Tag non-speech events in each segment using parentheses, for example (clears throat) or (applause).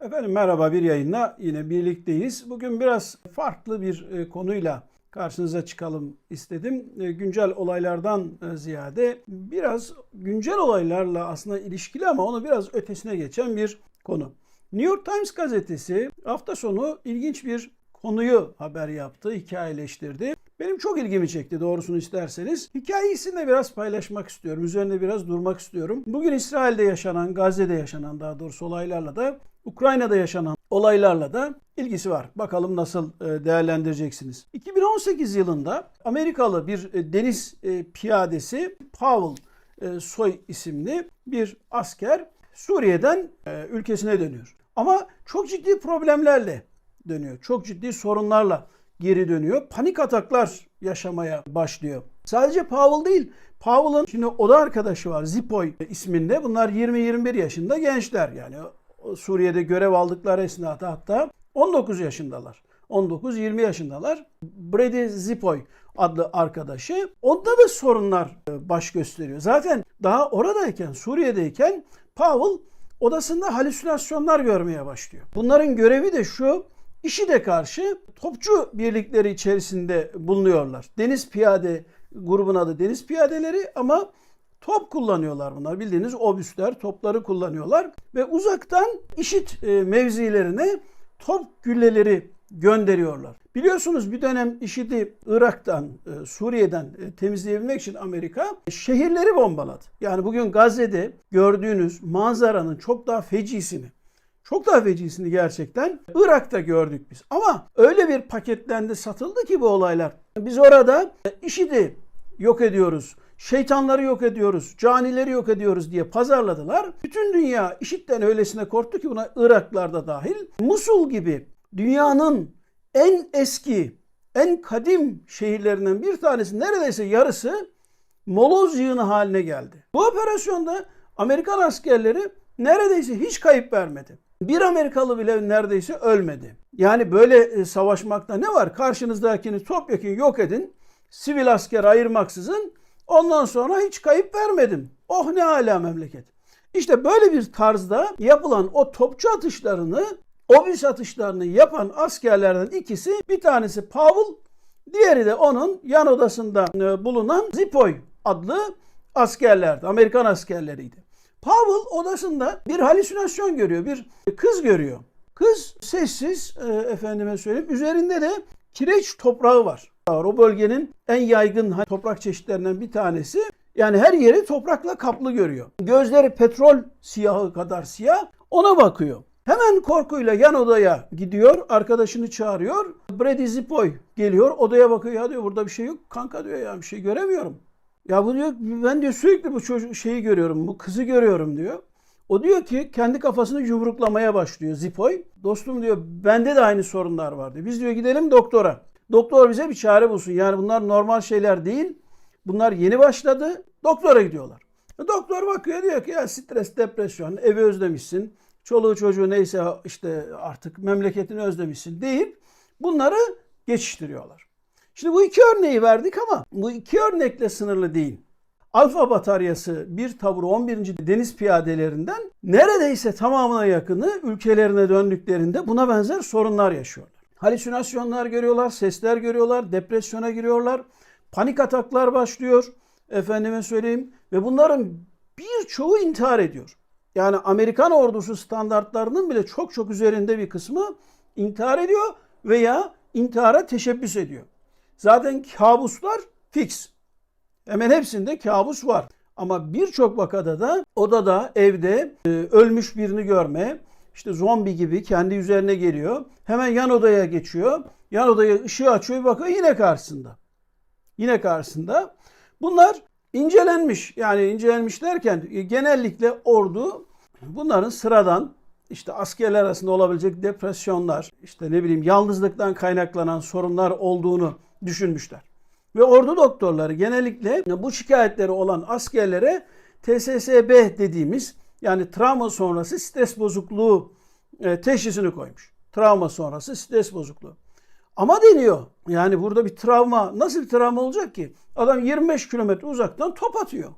Efendim merhaba bir yayınla yine birlikteyiz. Bugün biraz farklı bir e, konuyla karşınıza çıkalım istedim. E, Güncel olaylardan e, ziyade biraz güncel olaylarla aslında ilişkili ama onu biraz ötesine geçen bir konu. New York Times gazetesi hafta sonu ilginç bir konuyu haber yaptı, hikayeleştirdi. Benim çok ilgimi çekti doğrusunu isterseniz. Hikayesini de biraz paylaşmak istiyorum. Üzerinde biraz durmak istiyorum. Bugün İsrail'de yaşanan, Gazze'de yaşanan daha doğrusu olaylarla da Ukrayna'da yaşanan olaylarla da ilgisi var. Bakalım nasıl e, değerlendireceksiniz. 2018 yılında Amerikalı bir e, deniz e, piyadesi Powell Soy isimli bir asker Suriye'den ülkesine dönüyor. Ama çok ciddi problemlerle dönüyor. Çok ciddi sorunlarla geri dönüyor. Panik ataklar yaşamaya başlıyor. Sadece Powell değil. Powell'ın şimdi oda arkadaşı var Zipoy isminde. Bunlar 20-21 yaşında gençler. Yani Suriye'de görev aldıkları esnada hatta 19 yaşındalar. 19-20 yaşındalar. Brady Zipoy adlı arkadaşı. Onda da sorunlar e, baş gösteriyor. Zaten daha oradayken, Suriye'deyken Powell odasında halüsinasyonlar görmeye başlıyor. Bunların görevi de şu, IŞİD'e karşı topçu birlikleri içerisinde bulunuyorlar. Deniz Piyade grubun adı Deniz Piyadeleri ama top kullanıyorlar bunlar. Bildiğiniz obüsler, topları kullanıyorlar ve uzaktan IŞİD e, mevzilerine top gülleleri gönderiyorlar. Biliyorsunuz bir dönem IŞİD'i Irak'tan, e, Suriye'den e, temizleyebilmek için Amerika şehirleri bombaladı. Yani bugün Gazze'de gördüğünüz manzaranın çok daha fecisini, çok daha fecisini gerçekten Irak'ta gördük biz. Ama öyle bir paketlendi satıldı ki bu olaylar. Biz orada IŞİD'i yok ediyoruz şeytanları yok ediyoruz, canileri yok ediyoruz diye pazarladılar. Bütün dünya işitten öylesine korktu ki buna Iraklarda dahil. Musul gibi dünyanın en eski, en kadim şehirlerinden bir tanesi neredeyse yarısı moloz yığını haline geldi. Bu operasyonda Amerikan askerleri neredeyse hiç kayıp vermedi. Bir Amerikalı bile neredeyse ölmedi. Yani böyle e, savaşmakta ne var? Karşınızdakini topyekun yok edin. Sivil asker ayırmaksızın Ondan sonra hiç kayıp vermedim. Oh ne hala memleket. İşte böyle bir tarzda yapılan o topçu atışlarını, obüs atışlarını yapan askerlerden ikisi bir tanesi Paul, diğeri de onun yan odasında e, bulunan Zipoy adlı askerlerdi. Amerikan askerleriydi. Powell odasında bir halüsinasyon görüyor. Bir kız görüyor. Kız sessiz e, efendime söyleyeyim. Üzerinde de kireç toprağı var. O bölgenin en yaygın toprak çeşitlerinden bir tanesi. Yani her yeri toprakla kaplı görüyor. Gözleri petrol siyahı kadar siyah. Ona bakıyor. Hemen korkuyla yan odaya gidiyor. Arkadaşını çağırıyor. Brady Zipoy geliyor. Odaya bakıyor. Ya diyor burada bir şey yok. Kanka diyor ya bir şey göremiyorum. Ya bu diyor ben diyor sürekli bu çocuk şeyi görüyorum. Bu kızı görüyorum diyor. O diyor ki kendi kafasını yumruklamaya başlıyor Zipoy. Dostum diyor bende de aynı sorunlar vardı. Biz diyor gidelim doktora. Doktor bize bir çare bulsun. Yani bunlar normal şeyler değil. Bunlar yeni başladı. Doktora gidiyorlar. Doktor bakıyor diyor ki ya stres, depresyon, evi özlemişsin. Çoluğu çocuğu neyse işte artık memleketini özlemişsin deyip bunları geçiştiriyorlar. Şimdi bu iki örneği verdik ama bu iki örnekle sınırlı değil. Alfa bataryası bir tavır 11. deniz piyadelerinden neredeyse tamamına yakını ülkelerine döndüklerinde buna benzer sorunlar yaşıyorlar halüsinasyonlar görüyorlar, sesler görüyorlar, depresyona giriyorlar. Panik ataklar başlıyor. Efendime söyleyeyim ve bunların birçoğu intihar ediyor. Yani Amerikan ordusu standartlarının bile çok çok üzerinde bir kısmı intihar ediyor veya intihara teşebbüs ediyor. Zaten kabuslar fix. Hemen hepsinde kabus var. Ama birçok vakada da odada, evde e, ölmüş birini görme, işte zombi gibi kendi üzerine geliyor. Hemen yan odaya geçiyor. Yan odaya ışığı açıyor bakıyor yine karşısında. Yine karşısında. Bunlar incelenmiş. Yani incelenmiş derken e, genellikle ordu bunların sıradan işte askerler arasında olabilecek depresyonlar, işte ne bileyim yalnızlıktan kaynaklanan sorunlar olduğunu düşünmüşler. Ve ordu doktorları genellikle bu şikayetleri olan askerlere TSSB dediğimiz yani travma sonrası stres bozukluğu e, teşhisini koymuş. Travma sonrası stres bozukluğu. Ama deniyor. Yani burada bir travma nasıl bir travma olacak ki? Adam 25 kilometre uzaktan top atıyor.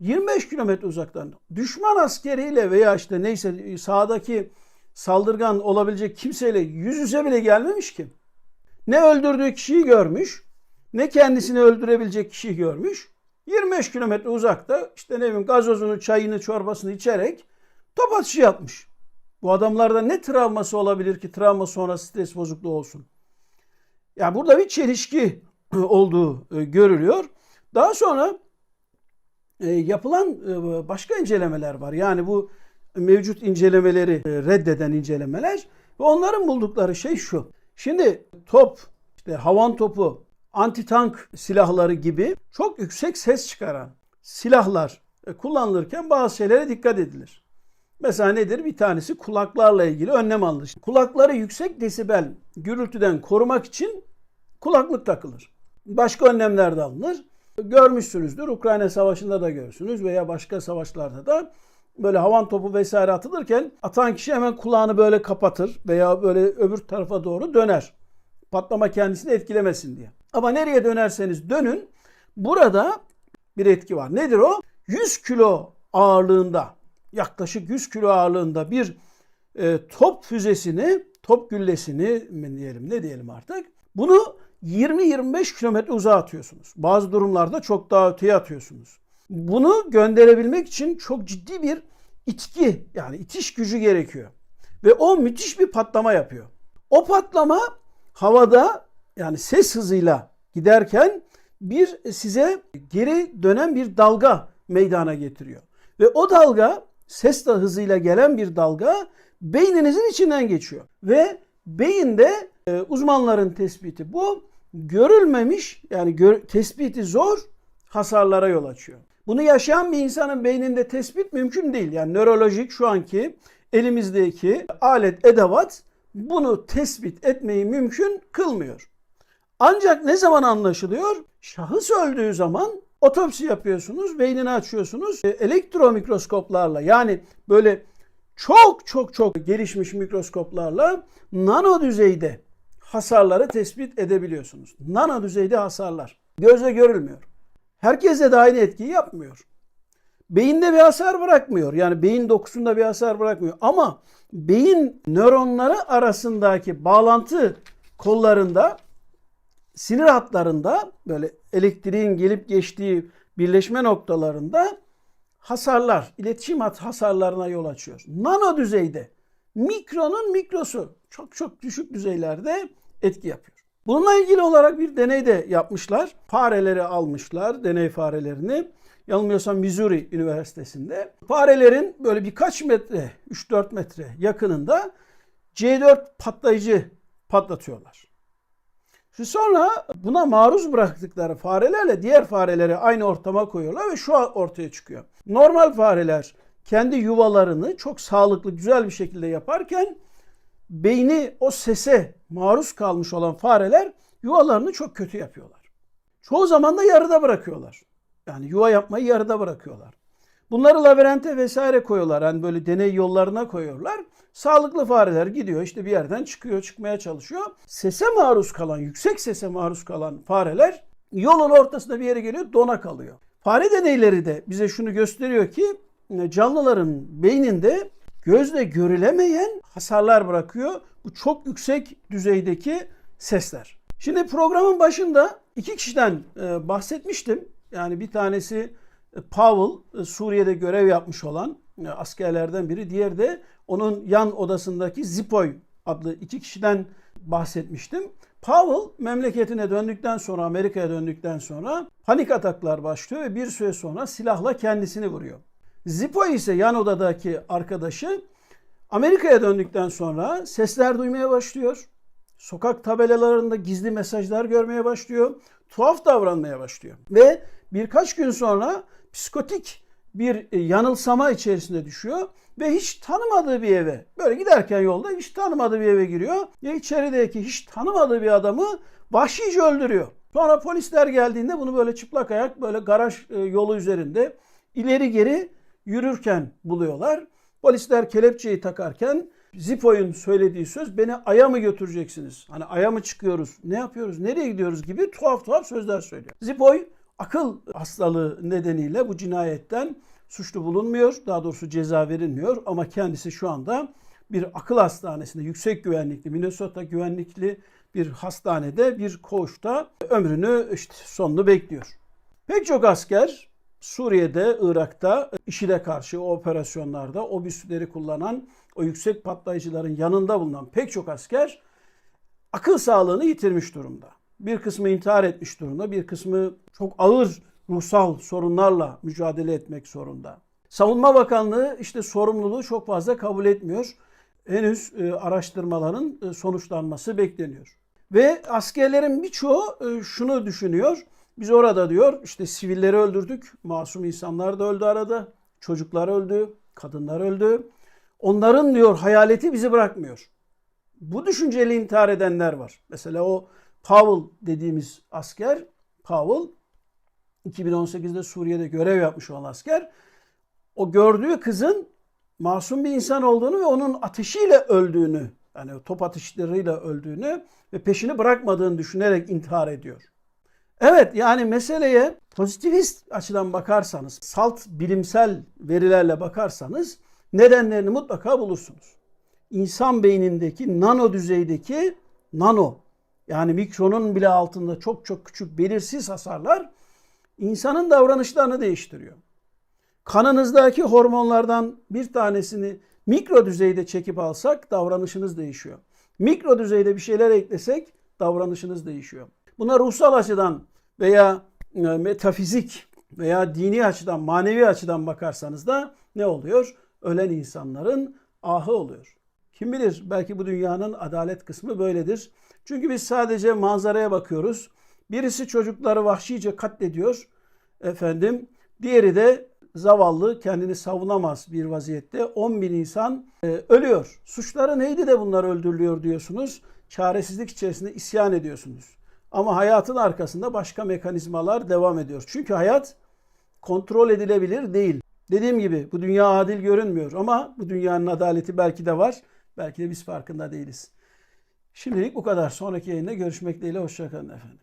25 kilometre uzaktan düşman askeriyle veya işte neyse sağdaki saldırgan olabilecek kimseyle yüz yüze bile gelmemiş ki. Ne öldürdüğü kişiyi görmüş, ne kendisini öldürebilecek kişiyi görmüş. 25 kilometre uzakta işte ne bileyim gazozunu, çayını, çorbasını içerek top atışı yapmış. Bu adamlarda ne travması olabilir ki travma sonrası stres bozukluğu olsun? Yani burada bir çelişki (clears throat) olduğu e, görülüyor. Daha sonra e, yapılan e, başka incelemeler var. Yani bu mevcut incelemeleri reddeden incelemeler ve onların buldukları şey şu. Şimdi top, işte havan topu, anti-tank silahları gibi çok yüksek ses çıkaran silahlar e, kullanılırken bazı şeylere dikkat edilir. Mesela nedir? Bir tanesi kulaklarla ilgili önlem alınır. Kulakları yüksek desibel gürültüden korumak için kulaklık takılır. Başka önlemler de alınır. Görmüşsünüzdür. Ukrayna Savaşı'nda da görürsünüz veya başka savaşlarda da böyle havan topu vesaire atılırken atan kişi hemen kulağını böyle kapatır veya böyle öbür tarafa doğru döner. Patlama kendisini etkilemesin diye. Ama nereye dönerseniz dönün burada bir etki var. Nedir o? 100 kilo ağırlığında yaklaşık 100 kilo ağırlığında bir e, top füzesini, top güllesini mi diyelim ne diyelim artık. Bunu 20-25 kilometre uzağa atıyorsunuz. Bazı durumlarda çok daha öteye atıyorsunuz. Bunu gönderebilmek için çok ciddi bir itki yani itiş gücü gerekiyor. Ve o müthiş bir patlama yapıyor. O patlama havada yani ses hızıyla giderken bir size geri dönen bir dalga meydana getiriyor. Ve o dalga ses de hızıyla gelen bir dalga beyninizin içinden geçiyor. Ve beyinde e, uzmanların tespiti bu görülmemiş yani gör, tespiti zor hasarlara yol açıyor. Bunu yaşayan bir insanın beyninde tespit mümkün değil. Yani nörolojik şu anki elimizdeki alet edevat bunu tespit etmeyi mümkün kılmıyor. Ancak ne zaman anlaşılıyor? Şahıs öldüğü zaman otopsi yapıyorsunuz, beynini açıyorsunuz. E, elektro mikroskoplarla yani böyle çok çok çok gelişmiş mikroskoplarla nano düzeyde hasarları tespit edebiliyorsunuz. Nano düzeyde hasarlar. Gözle görülmüyor. Herkese de aynı etkiyi yapmıyor. Beyinde bir hasar bırakmıyor. Yani beyin dokusunda bir hasar bırakmıyor. Ama beyin nöronları arasındaki bağlantı kollarında sinir hatlarında böyle elektriğin gelip geçtiği birleşme noktalarında hasarlar, iletişim hat hasarlarına yol açıyor. Nano düzeyde, mikronun mikrosu çok çok düşük düzeylerde etki yapıyor. Bununla ilgili olarak bir deney de yapmışlar. Fareleri almışlar, deney farelerini. Yanılmıyorsam Missouri Üniversitesi'nde. Farelerin böyle birkaç metre, 3-4 metre yakınında C4 patlayıcı patlatıyorlar. Sonra buna maruz bıraktıkları farelerle diğer fareleri aynı ortama koyuyorlar ve şu ortaya çıkıyor. Normal fareler kendi yuvalarını çok sağlıklı, güzel bir şekilde yaparken beyni o sese maruz kalmış olan fareler yuvalarını çok kötü yapıyorlar. Çoğu zaman da yarıda bırakıyorlar. Yani yuva yapmayı yarıda bırakıyorlar. Bunları labirente vesaire koyuyorlar. Hani böyle deney yollarına koyuyorlar. Sağlıklı fareler gidiyor işte bir yerden çıkıyor, çıkmaya çalışıyor. Sese maruz kalan, yüksek sese maruz kalan fareler yolun ortasında bir yere geliyor, dona kalıyor. Fare deneyleri de bize şunu gösteriyor ki canlıların beyninde gözle görülemeyen hasarlar bırakıyor. Bu çok yüksek düzeydeki sesler. Şimdi programın başında iki kişiden e, bahsetmiştim. Yani bir tanesi e, Powell, e, Suriye'de görev yapmış olan askerlerden biri. Diğer de onun yan odasındaki Zipoy adlı iki kişiden bahsetmiştim. Powell memleketine döndükten sonra, Amerika'ya döndükten sonra panik ataklar başlıyor ve bir süre sonra silahla kendisini vuruyor. Zipoy ise yan odadaki arkadaşı Amerika'ya döndükten sonra sesler duymaya başlıyor. Sokak tabelalarında gizli mesajlar görmeye başlıyor. Tuhaf davranmaya başlıyor. Ve birkaç gün sonra psikotik bir e, yanılsama içerisinde düşüyor ve hiç tanımadığı bir eve böyle giderken yolda hiç tanımadığı bir eve giriyor ve içerideki hiç tanımadığı bir adamı vahşice öldürüyor. Sonra polisler geldiğinde bunu böyle çıplak ayak böyle garaj e, yolu üzerinde ileri geri yürürken buluyorlar. Polisler kelepçeyi takarken Zipo'yun söylediği söz beni aya mı götüreceksiniz? Hani aya mı çıkıyoruz? Ne yapıyoruz? Nereye gidiyoruz gibi tuhaf tuhaf sözler söylüyor. Zipoy akıl hastalığı nedeniyle bu cinayetten suçlu bulunmuyor. Daha doğrusu ceza verilmiyor ama kendisi şu anda bir akıl hastanesinde yüksek güvenlikli Minnesota güvenlikli bir hastanede bir koğuşta ömrünü işte sonunu bekliyor. Pek çok asker Suriye'de, Irak'ta IŞİD'e karşı o operasyonlarda o büsleri kullanan, o yüksek patlayıcıların yanında bulunan pek çok asker akıl sağlığını yitirmiş durumda. Bir kısmı intihar etmiş durumda, bir kısmı çok ağır ruhsal sorunlarla mücadele etmek zorunda. Savunma Bakanlığı işte sorumluluğu çok fazla kabul etmiyor. Henüz e, araştırmaların e, sonuçlanması bekleniyor. Ve askerlerin birçoğu e, şunu düşünüyor. Biz orada diyor işte sivilleri öldürdük. Masum insanlar da öldü arada. Çocuklar öldü. Kadınlar öldü. Onların diyor hayaleti bizi bırakmıyor. Bu düşünceyle intihar edenler var. Mesela o Powell dediğimiz asker, Powell 2018'de Suriye'de görev yapmış olan asker o gördüğü kızın masum bir insan olduğunu ve onun ateşiyle öldüğünü yani top atışlarıyla öldüğünü ve peşini bırakmadığını düşünerek intihar ediyor. Evet yani meseleye pozitivist açıdan bakarsanız, salt bilimsel verilerle bakarsanız nedenlerini mutlaka bulursunuz. İnsan beynindeki nano düzeydeki nano yani mikronun bile altında çok çok küçük belirsiz hasarlar insanın davranışlarını değiştiriyor. Kanınızdaki hormonlardan bir tanesini mikro düzeyde çekip alsak davranışınız değişiyor. Mikro düzeyde bir şeyler eklesek davranışınız değişiyor. Buna ruhsal açıdan veya e, metafizik veya dini açıdan, manevi açıdan bakarsanız da ne oluyor? Ölen insanların ahı oluyor. Kim bilir belki bu dünyanın adalet kısmı böyledir. Çünkü biz sadece manzaraya bakıyoruz. Birisi çocukları vahşice katlediyor. Efendim, diğeri de zavallı kendini savunamaz bir vaziyette 10 bin insan e, ölüyor. Suçları neydi de bunlar öldürülüyor diyorsunuz. Çaresizlik içerisinde isyan ediyorsunuz. Ama hayatın arkasında başka mekanizmalar devam ediyor. Çünkü hayat kontrol edilebilir değil. Dediğim gibi bu dünya adil görünmüyor ama bu dünyanın adaleti belki de var. Belki de biz farkında değiliz. Şimdilik bu kadar. Sonraki yayında görüşmek dileğiyle. Hoşçakalın efendim.